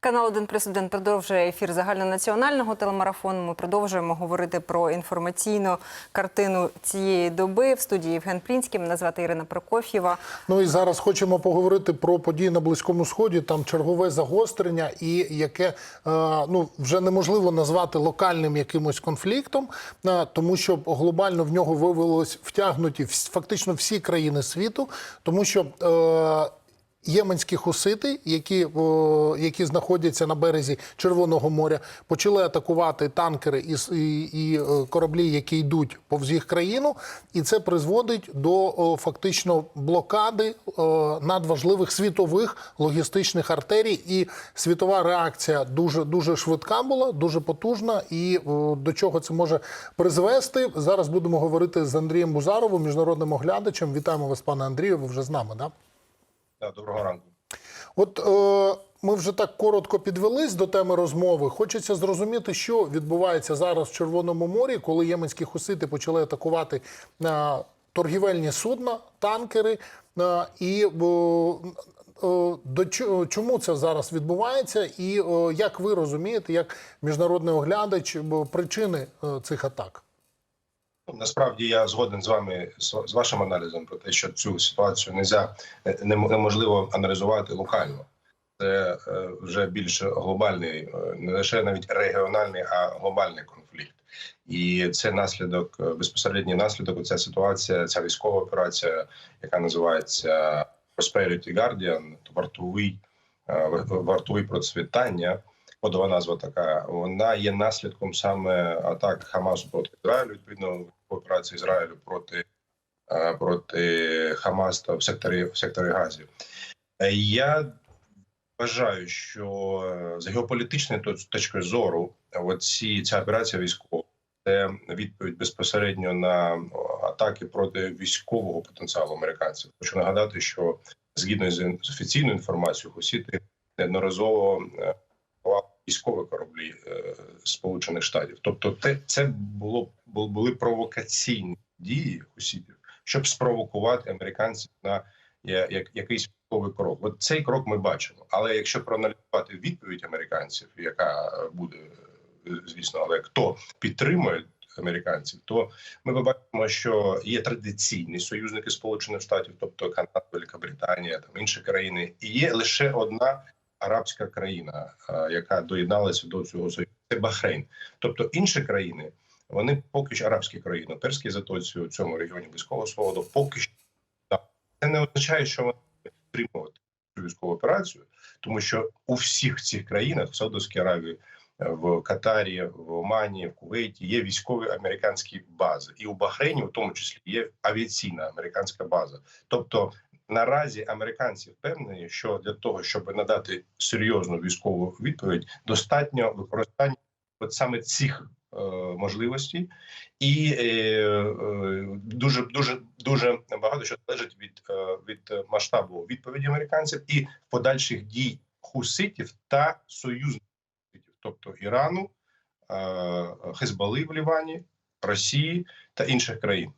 Канал 1 плюс 1 продовжує ефір загальнонаціонального телемарафону. Ми продовжуємо говорити про інформаційну картину цієї доби. В студії Євген Плінський. Мене звати Ірина Прокоф'єва. Ну і зараз хочемо поговорити про події на Близькому Сході. Там чергове загострення, і яке е, ну вже неможливо назвати локальним якимось конфліктом, е, тому що глобально в нього виявилось втягнуті фактично всі країни світу, тому що. Єменські хусити, які, о, які знаходяться на березі Червоного моря, почали атакувати танкери і, і, і е, кораблі, які йдуть повз їх країну, і це призводить до о, фактично блокади о, надважливих світових логістичних артерій. І світова реакція дуже дуже швидка була, дуже потужна. І о, до чого це може призвести? Зараз будемо говорити з Андрієм Бузаровим, міжнародним оглядачем. Вітаємо вас, пане Андрію. Ви вже з нами, да? Доброго ранку. От е, ми вже так коротко підвелись до теми розмови. Хочеться зрозуміти, що відбувається зараз в Червоному морі, коли єменські хусити почали атакувати е, торгівельні судна, танкери. Е, і е, е, до чо- чому це зараз відбувається, і е, як ви розумієте, як міжнародний оглядач, причини е, цих атак? Насправді я згоден з вами з вашим аналізом про те, що цю ситуацію е, нем- неможливо аналізувати локально. Це е, вже більш глобальний, е, не лише навіть регіональний, а глобальний конфлікт. І це наслідок, безпосередній наслідок. Ця ситуація, ця військова операція, яка називається Prosperity Guardian, вартовий, е, вартовий процвітання. Кодова назва така. Вона є наслідком саме атак Хамасу проти Ізраїлю. Відповідно, операції Ізраїлю проти, е, проти Хамас в секторі в секторі Газі. Е, Я вважаю, що е, з геополітичної точки зору, оці ця операція військова це відповідь безпосередньо на атаки проти військового потенціалу американців. Хочу нагадати, що згідно з офіційною інформацією, Хусіти неодноразово військові кораблі е, Сполучених Штатів. Тобто, це було були провокаційні дії Хусітів, щоб спровокувати американців на як якийсь військовий крок. От цей крок ми бачимо. Але якщо проаналізувати відповідь американців, яка буде звісно, але хто підтримує американців, то ми побачимо, що є традиційні союзники Сполучених Штатів, тобто Канада, Велика Британія, там інші країни, і є лише одна арабська країна, е, яка доєдналася до цього союзу. Це Бахрейн. Тобто інші країни. Вони поки що арабські країни, в перській затоці у цьому регіоні близького сходу, поки що це не означає, що вони підтримувати цю військову операцію, тому що у всіх цих країнах, в Саудовській Аравії, е, в Катарі, в Омані, в Кувейті є військові американські бази, і у Бахрейні, в тому числі, є авіаційна американська база. Тобто наразі американці впевнені, що для того, щоб надати серйозну військову відповідь, достатньо використання от саме цих е, можливостей, і е, е, дуже дуже дуже багато що залежить від, е, від масштабу відповіді американців і подальших дій хуситів та союзників, тобто Ірану, е, Хезбали в Лівані, Росії та інших країн.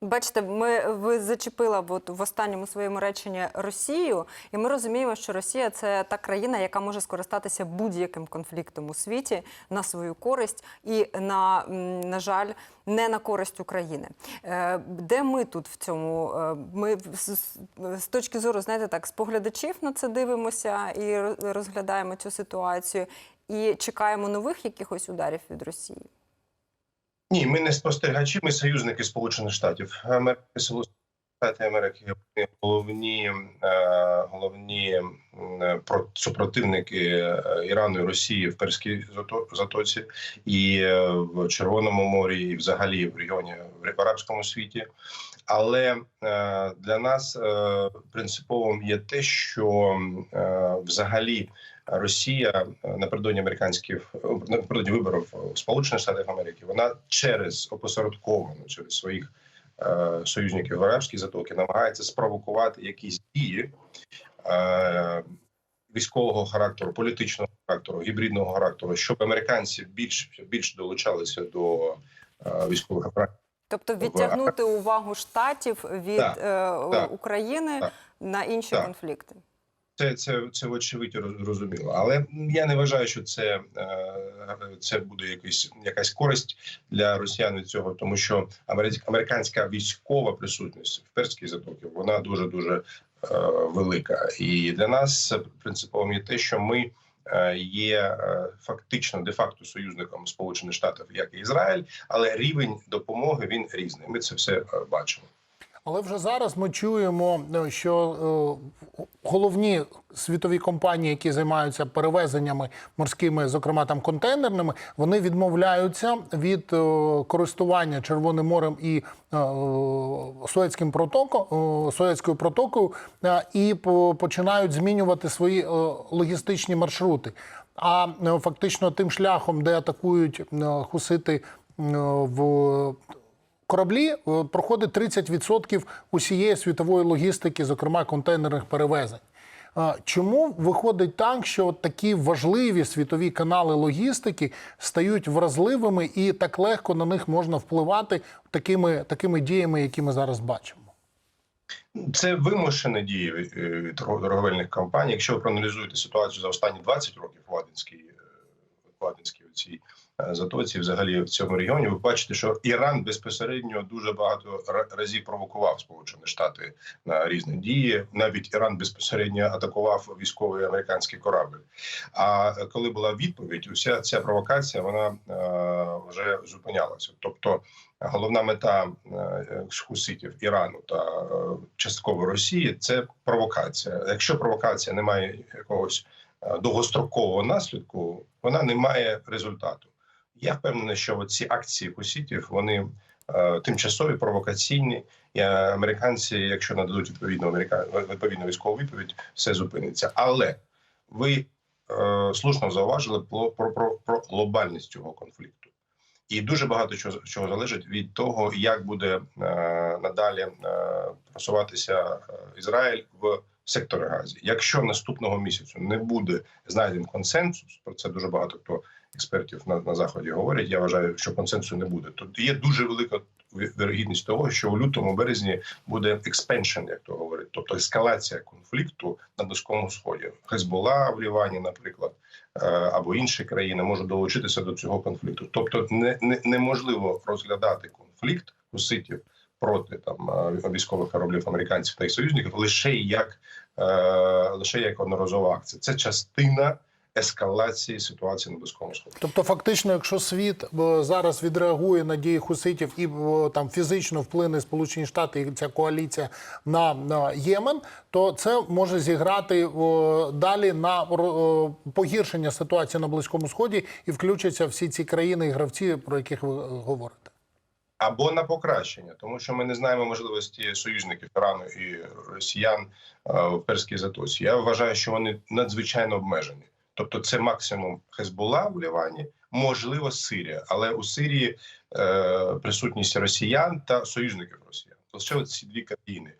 Бачите, ми ви зачепила от в останньому своєму реченні Росію, і ми розуміємо, що Росія це та країна, яка може скористатися будь-яким конфліктом у світі на свою користь і на, на жаль, не на користь України. Е, Де ми тут в цьому? Е, Ми з- точки зору, знаєте, так, споглядачів на це дивимося і роз- розглядаємо цю ситуацію, і чекаємо нових якихось ударів від Росії. Ні, ми не спостерігачі, ми союзники Сполучених Штатів Америки. Сполучені Штати Америки головні, е, головні супротивники е, Ірану і Росії в Перській затоці, і е, в Червоному морі, і взагалі в регіоні в арабському світі. Але е, для нас е, принциповим є те, що е, взагалі Росія е, напередодні американських е, напередодні виборів в Сполучених Штатах Америки вона через опосередковано через своїх е, союзників в арабській затоки намагається спровокувати якісь дії е, військового характеру, політичного характеру, гібридного характеру, щоб американці більш більш долучалися до е, військових операцій. Тобто відтягнути увагу штатів від Так, е, так, України так. на інші Так. конфлікти. Це, це, це вочевидь роз- зрозуміло. Але я не вважаю, що це, е, це буде якийсь, якась користь для росіян від цього, тому що американська, військова присутність в Перській затокі вона дуже дуже велика. І для нас принциповим є те, що ми е, є е, фактично де-факто союзником Сполучених Штатів, як і Ізраїль, але рівень допомоги він різний. Ми це все бачимо. Але вже зараз ми чуємо, е, що е, головні світові компанії, які займаються перевезеннями морськими, зокрема там контейнерними, вони відмовляються від е, користування Червоним морем і Суецьким протоком, Суецькою протокою і по- починають змінювати свої логістичні маршрути. А фактично тим шляхом, де атакують хусити в кораблі е, проходить 30% усієї світової логістики, зокрема контейнерних перевезень. Е, Чому виходить так, що такі важливі світові канали логістики стають вразливими і так легко на них можна впливати такими, такими діями, які ми зараз бачимо? Це вимушені дії е, торговельних компаній. Якщо ви проаналізуєте ситуацію за останні 20 років в Ладинській, е, в Ладинській цій затоці, взагалі в цьому регіоні, ви бачите, що Іран безпосередньо дуже багато разів провокував Сполучені Штати на різні дії. Навіть Іран безпосередньо атакував військовий американський корабль. А коли була відповідь, уся ця провокація вона е, вже зупинялася. Тобто головна мета е, хуситів Ірану та е, частково Росії це провокація. Якщо провокація не має якогось е, довгострокового наслідку, вона не має результату. Я впевнений, що ці акції хуситів вони е, тимчасові, провокаційні. І американці, якщо нададуть відповідну америка... відповідну військову відповідь, все зупиниться. Але ви е, слушно зауважили про, про, про глобальність цього конфлікту. І дуже багато чого, чого залежить від того, як буде е, надалі е, просуватися е, Ізраїль в секторі Газі. Якщо наступного місяцю не буде знайден консенсус, про це дуже багато хто експертів на, на заході говорять. Я вважаю, що консенсусу не буде. Тут є дуже велика вірогідність того, що у лютому березні буде експеншн, як то говорять, тобто ескалація конфлікту на близькому сході. Хезбола в Лівані, наприклад, е, або інші країни можуть долучитися до цього конфлікту. Тобто, не, не неможливо розглядати конфлікт хуситів проти там е, військових кораблів американців та їх союзників лише як е, лише як одноразова акція. Це частина ескалації ситуації на близькому сході. Тобто, фактично, якщо світ е, зараз відреагує на дії хуситів і е, там фізично вплине Сполучені Штати і ця коаліція на, на Ємен, то це може зіграти о, далі на о, погіршення ситуації на Близькому Сході і включаться всі ці країни і гравці, про яких ви е, говорите. або на покращення, тому що ми не знаємо можливості союзників Ірану і росіян е, в Перській затоці. Я вважаю, що вони надзвичайно обмежені. Тобто, це максимум Хезбола в Лівані, можливо, Сирія, але у Сирії е, присутність росіян та союзників Росіян. Лише ці дві країни.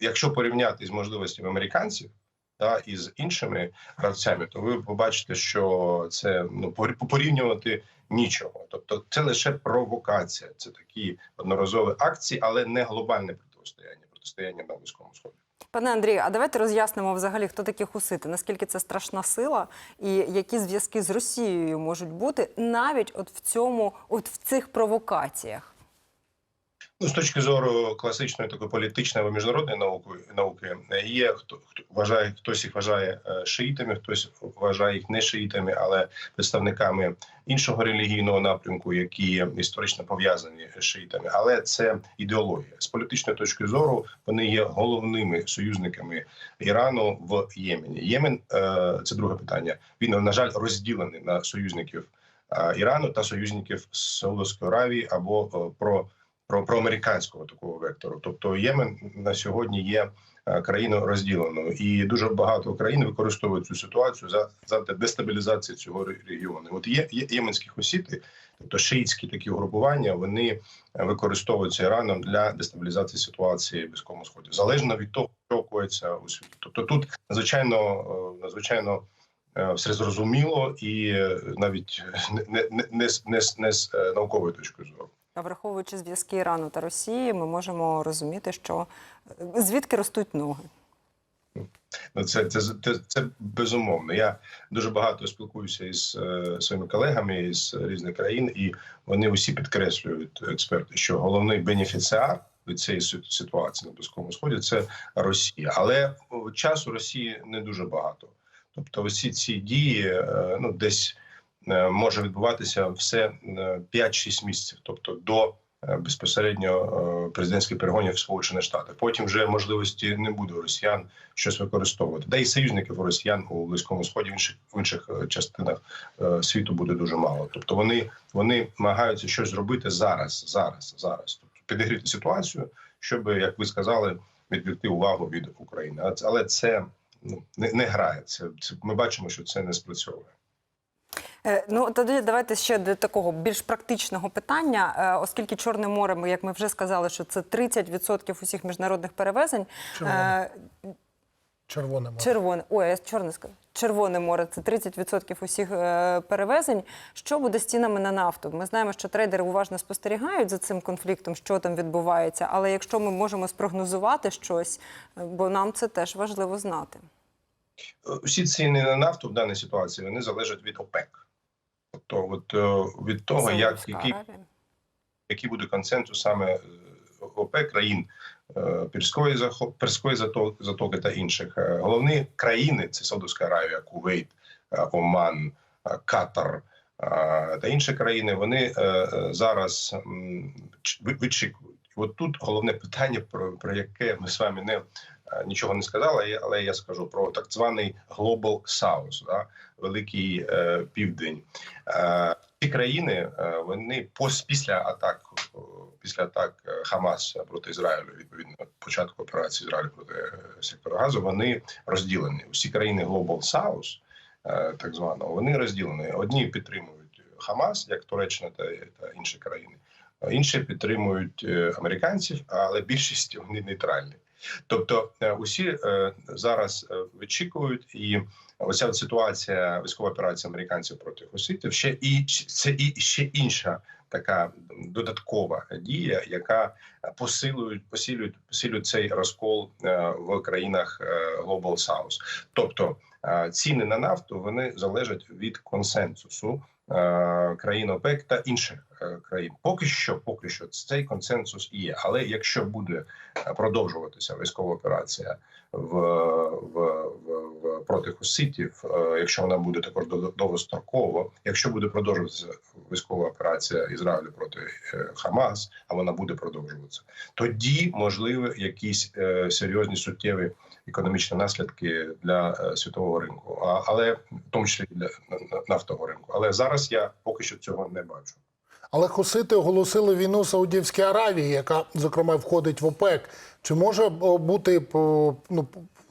Якщо порівняти з можливостями американців та із іншими гравцями, то ви побачите, що це ну пор- порівнювати нічого. Тобто, це лише провокація, це такі одноразові акції, але не глобальне протистояння, протистояння на близькому сході. Пане Андрію, а давайте роз'яснимо взагалі, хто такі хусити, наскільки це страшна сила, і які зв'язки з Росією можуть бути навіть от в цьому, от в цих провокаціях. Ну, з точки зору класичної такої політичної або міжнародної науки науки є хто хто вважає, хтось їх вважає е, шиїтами, хтось вважає їх не шиїтами, але представниками іншого релігійного напрямку, які є історично пов'язані з шиїтами. Але це ідеологія з політичної точки зору. Вони є головними союзниками Ірану в Ємені. Ємен е, це друге питання. Він на жаль розділений на союзників е, Ірану та союзників Саудовської Аравії або про про, про американського такого вектору. Тобто Ємен на сьогодні є е, країною розділеною, і дуже багато країн використовують цю ситуацію за, за дестабілізацію цього регіону. От є, є єменські хусіти, тобто шиїтські такі угрупування, вони використовуються Іраном для дестабілізації ситуації в близькому сході, залежно від того, що коїться у світі. Тобто тут надзвичайно е, надзвичайно. е, Все зрозуміло і навіть не, не, не, не, з- наукової точки зору. А враховуючи зв'язки Ірану та Росії, ми можемо розуміти, що е, звідки ростуть ноги. Ну, це, це, це, це безумовно. Я дуже багато спілкуюся із е, своїми колегами із різних країн, і вони усі підкреслюють експерти, що головний бенефіціар від цієї ситуації на близькому сході це Росія. Але часу Росії не дуже багато. Тобто, усі ці дії е, ну десь е, може відбуватися все е, 5-6 місяців, тобто до е, безпосередньо е, президентських перегонів в Сполучених Штатах. Потім вже можливості не буде росіян щось використовувати. Та й союзників росіян у близькому сході в інших в інших е, частинах е, світу буде дуже мало. Тобто вони, вони намагаються щось зробити зараз, зараз, зараз. Тобто підігріти ситуацію, щоб, як ви сказали, відвлекти увагу від України. Але це ну не, не грає. Це, це ми бачимо, що це не спрацьовує. Е, Ну тоді давайте ще до такого більш практичного питання, Е, оскільки Чорне море, ми, як ми вже сказали, що це 30% усіх міжнародних перевезень. Червоне. Е, Червоне море. Червоне, ой, я чорне сказав. Червоне море це 30% усіх перевезень. Що буде з цінами на нафту? Ми знаємо, що трейдери уважно спостерігають за цим конфліктом, що там відбувається. Але якщо ми можемо спрогнозувати щось, бо нам це теж важливо знати. Усі ціни на нафту в даній ситуації вони залежать від ОПЕК. Тобто, от е, від того, як який який буде консенсус саме ОП країн Пірської Перської затоки та інших. Е, Головні країни це Саудовська Аравія, Кувейт, е, Оман, е, Катар е, та інші країни. Вони зараз вичікують. зараз От тут головне питання, про, про яке ми з вами не е, нічого не сказали, але я скажу про так званий Global South, да, Великий е, Південь. Е, ці країни е, вони після атак е, після атак Хамас проти Ізраїлю, відповідно початку операції Ізраїлю проти сектору Газу, вони розділені. Усі країни Global South, е, так званого, вони розділені. Одні підтримують Хамас, як Туреччина та, та інші країни, інші підтримують е, американців, але більшість вони нейтральні. Тобто, е, усі е, зараз вичікують і оця ситуація військова операція американців проти хуситів ще і це і ще інша така додаткова дія, яка посилює посилює посилює цей розкол в країнах Global South. Тобто ціни на нафту вони залежать від консенсусу країн ОПЕК та інших е, країн. Поки що, поки що цей консенсус є. Але якщо буде е, продовжуватися військова операція в, в проти хуситів, е, якщо вона буде також дов- довгостроково, якщо буде продовжуватися військова операція Ізраїлю проти е, Хамас, а вона буде продовжуватися, тоді можливі якісь е, серйозні суттєві економічні наслідки для світового ринку, а, але в тому числі для на- на- нафтового ринку. Але зараз я поки що цього не бачу. Але хусити оголосили війну Саудівській Аравії, яка зокрема входить в ОПЕК. Чи може бути ну,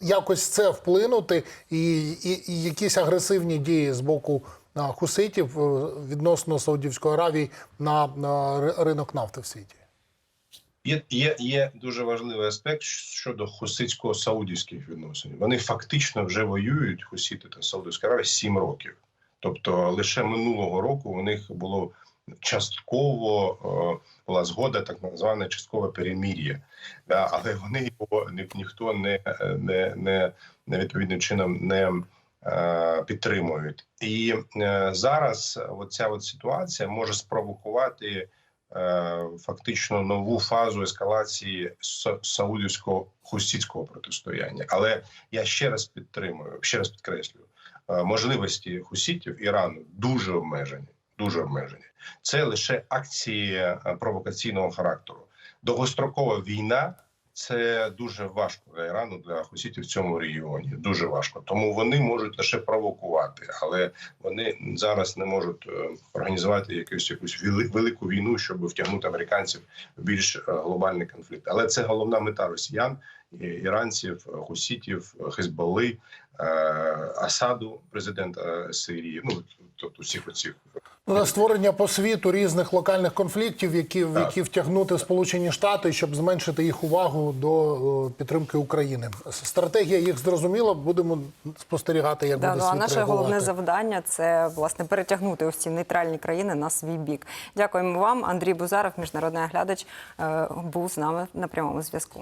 якось це вплинути, і, і, і якісь агресивні дії з боку хуситів е, відносно Саудівської Аравії на, на ринок нафти в світі? Є, є, є дуже важливий аспект щодо хуситсько-саудівських відносин. Вони фактично вже воюють хусіти та Саудівська Аравія сім років. Тобто лише минулого року у них було частково е, була згода, так зване часткове перемір'я. Але вони його ні, ніхто не, не, не, не відповідним чином не е, підтримують. І е, зараз оця от ситуація може спровокувати фактично нову фазу ескалації са- саудівсько-хусітського протистояння. Але я ще раз підтримую, ще раз підкреслюю, можливості хусітів Ірану дуже обмежені. Дуже обмежені. Це лише акції е, провокаційного характеру. Довгострокова війна це дуже важко для Ірану, для хусітів в цьому регіоні. Дуже важко. Тому вони можуть лише провокувати, але вони зараз не можуть е, організувати якусь якусь велику війну, щоб втягнути американців в більш е, глобальний конфлікт. Але це головна мета росіян, іранців, хусітів, е, Асаду, президента Сирії. Ну тобто всіх оцих Ну, на створення по світу різних локальних конфліктів, які, в які втягнути Сполучені Штати, щоб зменшити їх увагу до е, підтримки України. Стратегія їх зрозуміла. Будемо спостерігати, як Да, буде ну, а наше реагувати. головне завдання це власне перетягнути ось ці нейтральні країни на свій бік. Дякуємо вам. Андрій Бузаров, міжнародний оглядач, е, був з нами на прямому зв'язку.